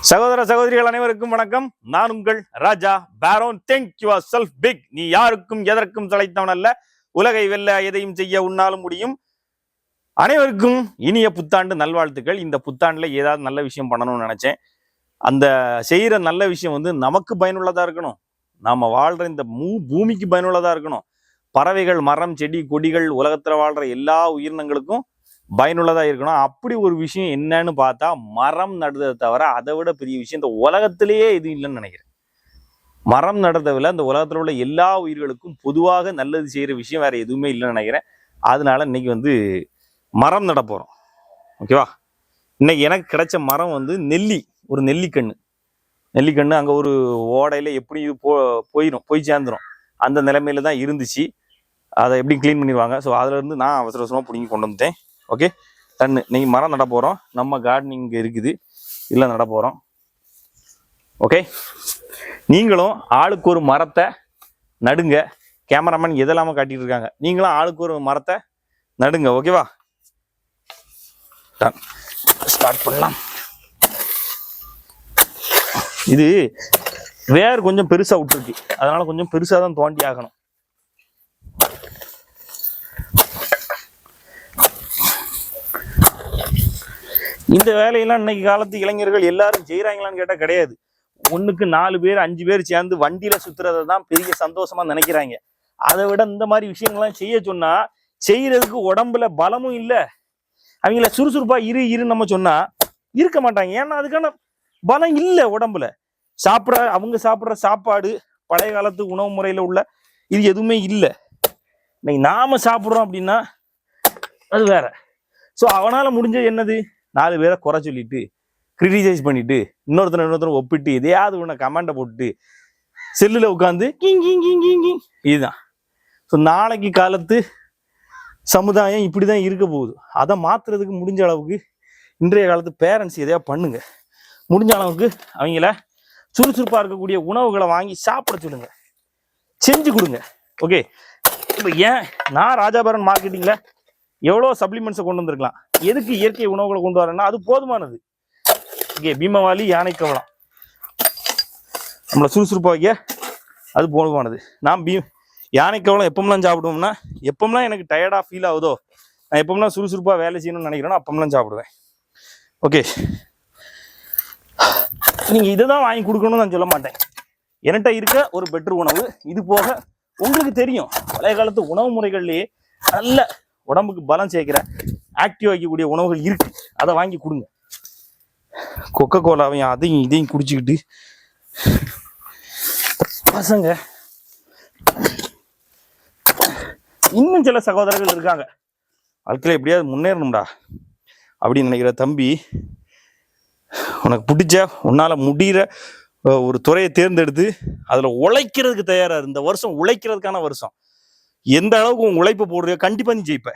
சகோதர சகோதரிகள் அனைவருக்கும் வணக்கம். நான் உங்கள் ராஜா பேரோன் திங்க் ஆர் செல்ஃப் பிக் நீ யாருக்கும் எதற்கும் தலைத்தவன் அல்ல. உலகை வெல்ல எதையும் செய்ய உன்னாலும் முடியும். அனைவருக்கும் இனிய புத்தாண்டு நல்வாழ்த்துக்கள். இந்த புத்தாண்டில் ஏதாவது நல்ல விஷயம் பண்ணணும்னு நினைச்சேன். அந்த செய்கிற நல்ல விஷயம் வந்து நமக்கு பயனுள்ளதா இருக்கணும். நாம வாழ்ற இந்த மூ பூமிக்கு பயனுள்ளதா இருக்கணும். பறவைகள் மரம் செடி கொடிகள் உலகத்தில் வாழ்ற எல்லா உயிரினங்களுக்கும் பயனுள்ளதாக இருக்கணும். அப்படி ஒரு விஷயம் என்னன்னு பார்த்தா மரம் நடுறதை தவிர அதை விட பெரிய விஷயம் இந்த உலகத்திலேயே இது இல்லைன்னு நினைக்கிறேன். மரம் நடுறதை விட இந்த உலகத்தில் உள்ள எல்லா உயிர்களுக்கும் பொதுவாக நல்லது செய்கிற விஷயம் வேறு எதுவுமே இல்லைன்னு நினைக்கிறேன். அதனால இன்னைக்கு வந்து மரம் நட ஓகேவா இன்னைக்கு எனக்கு கிடைச்ச மரம் வந்து நெல்லி ஒரு நெல்லிக்கண்ணு. நெல்லிக்கண்ணு அங்கே ஒரு ஓடையில் எப்படி இது போ போயிடும் போய் சேர்ந்துரும். அந்த நிலைமையில தான் இருந்துச்சு. அதை எப்படி க்ளீன் பண்ணிடுவாங்க? ஸோ அதுலேருந்து நான் அவசர அவசரமாக பிடிங்கி கொண்டு வந்துட்டேன். ஓகே? டன்னு நீங்கள் மரம் நட போகிறோம் நம்ம கார்டனிங் இருக்குது. இல்லை நட போகிறோம் ஓகே? நீங்களும் ஆளுக்கு ஒரு மரத்தை நடுங்க. கேமராமேன் எதெல்லாம காட்டிட்டு இருக்காங்க. நீங்களும் ஆளுக்கு ஒரு மரத்தை நடுங்க. ஓகேவா ஸ்டார்ட் பண்ணலாம். இது வேர் கொஞ்சம் பெருசா விட்டுருக்கு. அதனால கொஞ்சம் பெருசாக தான் தோண்டி ஆகணும். இந்த வேலையெல்லாம் இன்னைக்கு காலத்து இளைஞர்கள் எல்லாரும் செய்கிறாங்களான்னு கேட்டால் கிடையாது. ஒன்றுக்கு நாலு பேர் அஞ்சு பேர் சேர்ந்து வண்டியில சுத்துறதை தான் பெரிய சந்தோஷமா நினைக்கிறாங்க. அதை விட இந்த மாதிரி விஷயங்கள்லாம் செய்ய சொன்னால் செய்கிறதுக்கு உடம்புல பலமும் இல்லை. அவங்கள சுறுசுறுப்பாக இரு இரு நம்ம சொன்னால் இருக்க மாட்டாங்க. ஏன்னா அதுக்கான பலம் இல்லை உடம்புல. சாப்பிட அவங்க சாப்பிட்ற சாப்பாடு பழைய காலத்து உணவு முறையில் உள்ள இது எதுவுமே இல்லை. இன்னைக்கு நாம சாப்பிடுறோம் அப்படின்னா அது வேற. ஸோ அவனால முடிஞ்சது என்னது? நாலு பேரை குறை சொல்லிட்டு கிரிட்டிசைஸ் பண்ணிட்டு இன்னொருத்தனை இன்னொருத்தரும் ஒப்பிட்டு எதையாவது ஒன்று கமெண்டை போட்டுட்டு செல்லில் உட்காந்து king king king king king. இதுதான். ஸோ நாளைக்கு காலத்து சமுதாயம் இப்படி தான் இருக்க போகுது. அதை மாற்றுறதுக்கு முடிஞ்ச அளவுக்கு இன்றைய காலத்து பேரண்ட்ஸ் எதையா பண்ணுங்க. முடிஞ்ச அளவுக்கு அவங்கள சுறுசுறுப்பாக இருக்கக்கூடிய உணவுகளை வாங்கி சாப்பிட சொல்லுங்க. செஞ்சு கொடுங்க. ஓகே இப்போ ஏன் நான் ராஜாபரன் மார்க்கெட்டிங்கில் எவ்வளோ சப்ளிமெண்ட்ஸை கொண்டு வந்திருக்கலாம்? எதுக்கு இயற்கை உணவுகளை கொண்டு வரேன்னா அது போதுமானது. ஓகே பீமவாலி யானை கவலம் நம்மளை சுறுசுறுப்பாக வைக்க அது போதுமானது. நான் பீ யானை கவலம் எப்பமெல்லாம் சாப்பிடுவோம்னா எப்பமெல்லாம் எனக்கு டயர்டாக ஃபீல் ஆகுதோ நான் எப்பமெல்லாம் சுறுசுறுப்பாக வேலை செய்யணும்னு நினைக்கிறேனோ அப்பமெல்லாம் சாப்பிடுவேன். ஓகே நீங்கள் இதை தான் வாங்கி கொடுக்கணும்னு நான் சொல்ல மாட்டேன். என்கிட்ட இருக்க ஒரு பெட்ரு உணவு. இது போக உங்களுக்கு தெரியும் பழைய காலத்து உணவு முறைகள்லேயே நல்ல உடம்புக்கு பலம் சேர்க்கிற ஆக்டிவ் வைக்கக்கூடிய உணவுகள் இருக்கு. அதை வாங்கி கொடுங்க. கொக்கோ கோலாவையும் அதையும் இதையும் குடிச்சுக்கிட்டு பசங்க இன்னும் சில சகோதரர்கள் இருக்காங்க. வாழ்க்கையில் எப்படியாவது முன்னேறணும்டா அப்படின்னு நினைக்கிற தம்பி உனக்கு பிடிச்ச உன்னால் முடிகிற ஒரு துறையை தேர்ந்தெடுத்து அதில் உழைக்கிறதுக்கு தயாராக இருந்த வருஷம் உழைக்கிறதுக்கான வருஷம். எந்த அளவுக்கு உன் உழைப்பு போடுறியோ கண்டிப்பா நீ ஜெயிப்ப.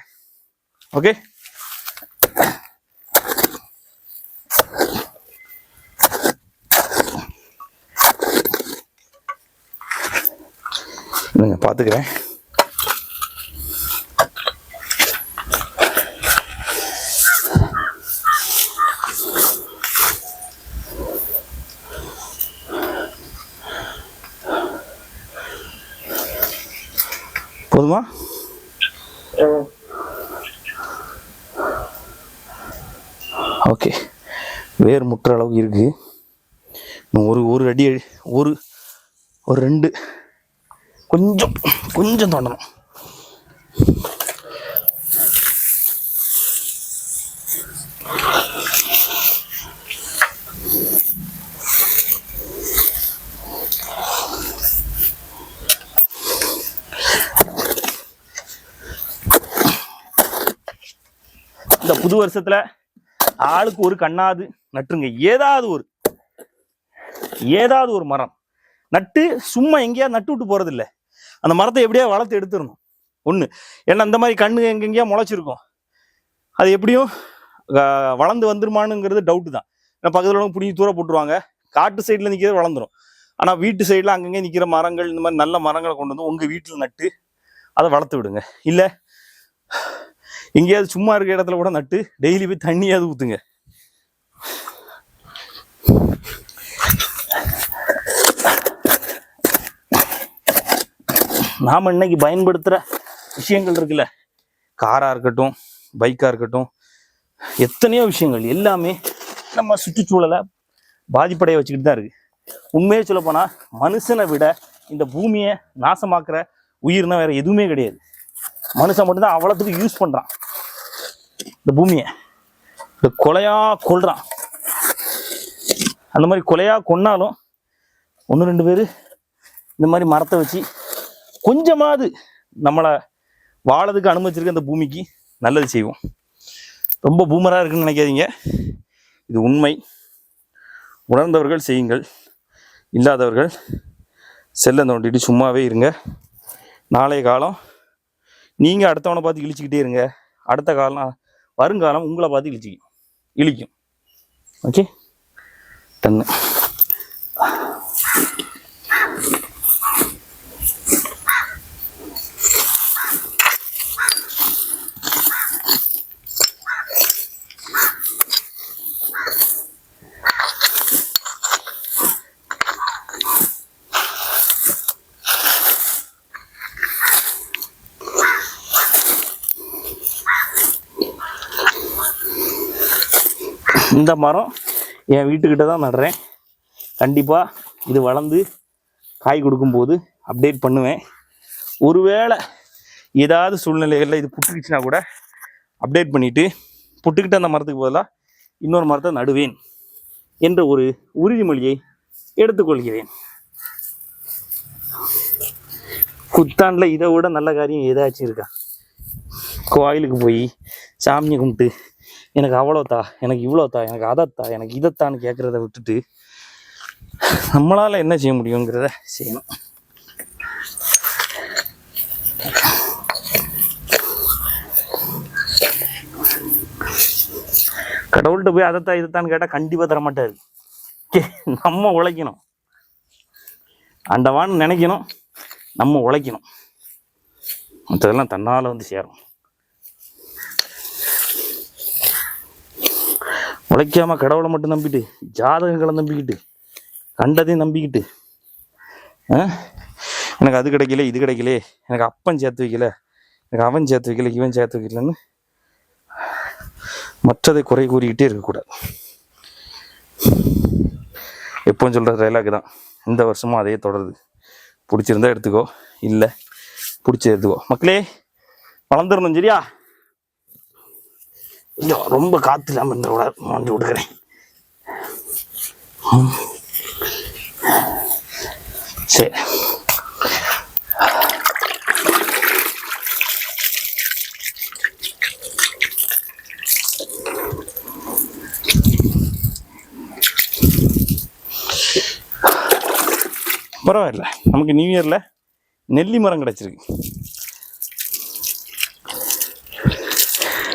ஓகே நீங்க ஓகே வேர் முற்ற அளவுக்கு இருக்குது இன்னும் ஒரு ஒரு அடி ஒரு ஒரு ரெண்டு. கொஞ்சம் கொஞ்சம் தோண்டணும். இந்த புது வருஷத்தில் ஆளுக்கு ஒரு கண்ணாது நட்டுருங்க ஏதாவது ஒரு ஏதாவது ஒரு மரம். நட்டு சும்மா எங்கேயாவது நட்டு விட்டு போறதில்லை. அந்த மரத்தை எப்படியா வளர்த்து எடுத்துடணும்? ஒண்ணு. ஏன்னா இந்த மாதிரி கண்ணு எங்கெங்கேயா முளைச்சிருக்கும். அது எப்படியும் வளர்ந்து வந்துருமானுங்கிறது டவுட்டு தான். ஏன்னா பக்கத்தில் உள்ளவங்க பிடிங்கி தூர போட்டுருவாங்க. காட்டு சைடுல நிற்கிறது வளர்ந்துரும். ஆனால் வீட்டு சைடில் அங்கங்கே நிற்கிற மரங்கள் இந்த மாதிரி நல்ல மரங்களை கொண்டு வந்து உங்கள் வீட்டில் நட்டு அதை வளர்த்து விடுங்க. இல்லை எங்கேயாவது சும்மா இருக்க இடத்துல கூட நட்டு டெய்லி போய் தண்ணியாவது ஊற்றுங்க நாம் இன்னைக்கு பயன்படுத்துகிற விஷயங்கள் இருக்குல்ல. காராக இருக்கட்டும் பைக்காக இருக்கட்டும் எத்தனையோ விஷயங்கள் எல்லாமே நம்ம சுற்றுச்சூழலை பாதிப்படைய வச்சுக்கிட்டு தான் இருக்குது உண்மையே சொல்லப்போனால் மனுஷனை விட இந்த பூமியை நாசமாக்குற உயிர்னா வேறு எதுவுமே கிடையாது. மனுஷன் மட்டும்தான் அவ்வளோத்துக்கு யூஸ் பண்ணுறான் இந்த பூமியை. இந்த கொலையா கொள்றான் அந்த மாதிரி கொலையா கொன்னாலும் ஒன்று ரெண்டு பேர் இந்த மாதிரி மரத்தை வச்சு கொஞ்சமாவது நம்மளை வாழறதுக்கு அனுமதிச்சிருக்க அந்த பூமிக்கு நல்லது செய்வோம். ரொம்ப பூமராக இருக்குன்னு நினைக்காதீங்க. இது உண்மை. உணர்ந்தவர்கள் செய்யுங்கள். இல்லாதவர்கள் செல்ல தோண்டிட்டு சும்மாவே இருங்க. நாளைய காலம் நீங்கள் அடுத்தவனை பார்த்து இழிச்சிக்கிட்டே இருங்க. அடுத்த காலம் வருங்காலம் உங்களை பார்த்து இழிச்சிக்கும். இழிக்கும். ஓகே டன்னு இந்த மரம் என் வீட்டுக்கிட்ட தான் நடுறேன். கண்டிப்பாக இது வளர்ந்து காய் கொடுக்கும்போது அப்டேட் பண்ணுவேன். ஒருவேளை ஏதாவது சூழ்நிலைகளில் இது புட்டுக்கிச்சுனா கூட அப்டேட் பண்ணிவிட்டு புட்டுக்கிட்ட அந்த மரத்துக்கு பதிலாக இன்னொரு மரத்தை நடுவேன் என்ற ஒரு உறுதிமொழியை எடுத்துக்கொள்கிறேன். புத்தாண்டில் இதை விட நல்ல காரியம் ஏதாச்சும் இருக்கா? கோயிலுக்கு போய் சாமியை கும்பிட்டு எனக்கு அவ்வளோத்தா எனக்கு இவ்வளோத்தா எனக்கு அதைத்தா எனக்கு இதைத்தான்னு கேட்குறத விட்டுட்டு நம்மளால் என்ன செய்ய முடியுங்கிறத செய்யணும். கடவுள்கிட்ட போய் அதைத்தான் இதைத்தான்னு கேட்டால் கண்டிப்பாக தர மாட்டாரு கே நம்ம உழைக்கணும். ஆண்டவான்னு நினைக்கணும் நம்ம உழைக்கணும். மற்றதெல்லாம் தன்னால் வந்து சேரும். உழைக்காமல் கடவுளை மட்டும் நம்பிட்டு ஜாதகங்களை நம்பிக்கிட்டு கண்டதையும் நம்பிக்கிட்டு ஆ? எனக்கு அது கிடைக்கல இது கிடைக்கல எனக்கு அப்பன் சேர்த்து வைக்கல எனக்கு அவன் சேர்த்து வைக்கல இவன் சேர்த்து வைக்கலன்னு மற்றதை குறை கூறிக்கிட்டே இருக்கக்கூடாது. எப்பவும் சொல்கிற டைலாக் தான். இந்த வருஷமும் அதே தொடருது. பிடிச்சிருந்தா எடுத்துக்கோ இல்லை பிடிச்சி எடுத்துக்கோ. மக்களே வளர்ந்துடணும் சரியா? கொஞ்சம் ரொம்ப காற்று இல்லாமல் இருந்த கூட வாங்கி கொடுக்குறேன் சரி. பரவாயில்ல நமக்கு நியூ இயரில் நெல்லி மரம் கிடச்சிருக்கு.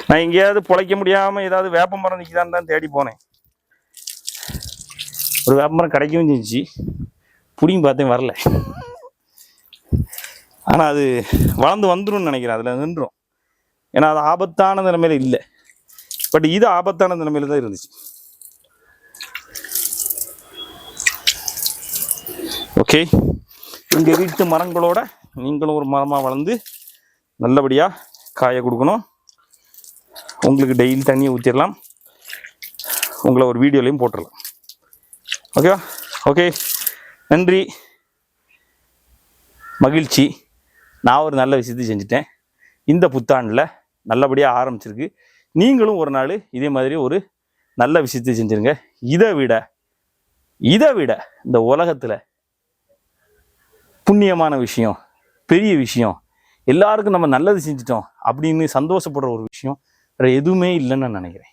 நான் எங்கேயாவது பிழைக்க முடியாமல் ஏதாவது வேப்ப மரம் நிற்கிதான்னு தான் தேடி போனேன். ஒரு வேப்ப மரம் கிடைக்கவும் செஞ்சுச்சு. பிடிங்கி பார்த்தேன் வரல. ஆனால் அது வளர்ந்து வந்துடும் நினைக்கிறேன் அதில் நின்றும். ஏன்னா அது ஆபத்தான நிலைமையில இல்லை. பட் இது ஆபத்தான நிலைமையில தான் இருந்துச்சு. ஓகே. உங்கள் வீட்டு மரங்களோட நீங்களும் ஒரு மரமாக வளர்ந்து நல்லபடியாக காய கொடுக்கணும். உங்களுக்கு டெய்லி தண்ணியை ஊற்றிடலாம் உங்களை ஒரு வீடியோலையும் போட்டுடலாம். ஓகேவா ஓகே நன்றி. மகிழ்ச்சி. நான் ஒரு நல்ல விஷயத்தை செஞ்சுட்டேன். இந்த புத்தாண்டில் நல்லபடியாக ஆரம்பிச்சிருக்கு. நீங்களும் ஒரு நாள் இதே மாதிரி ஒரு நல்ல விஷயத்தை செஞ்சுருங்க. இதை விட இதை விட இந்த உலகத்தில் புண்ணியமான விஷயம் பெரிய விஷயம் எல்லாருக்கும் நம்ம நல்லது செஞ்சிட்டோம் அப்படின்னு சந்தோஷப்படுற ஒரு விஷயம் வேறு எதுவுமே இல்லைன்னு நான் நினைக்கிறேன்.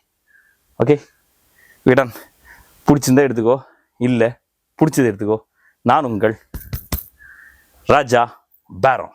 ஓகே விடன் பிடிச்சிருந்தா எடுத்துக்கோ. இல்லை பிடிச்சதை எடுத்துக்கோ. நான் உங்கள் ராஜா பேரம்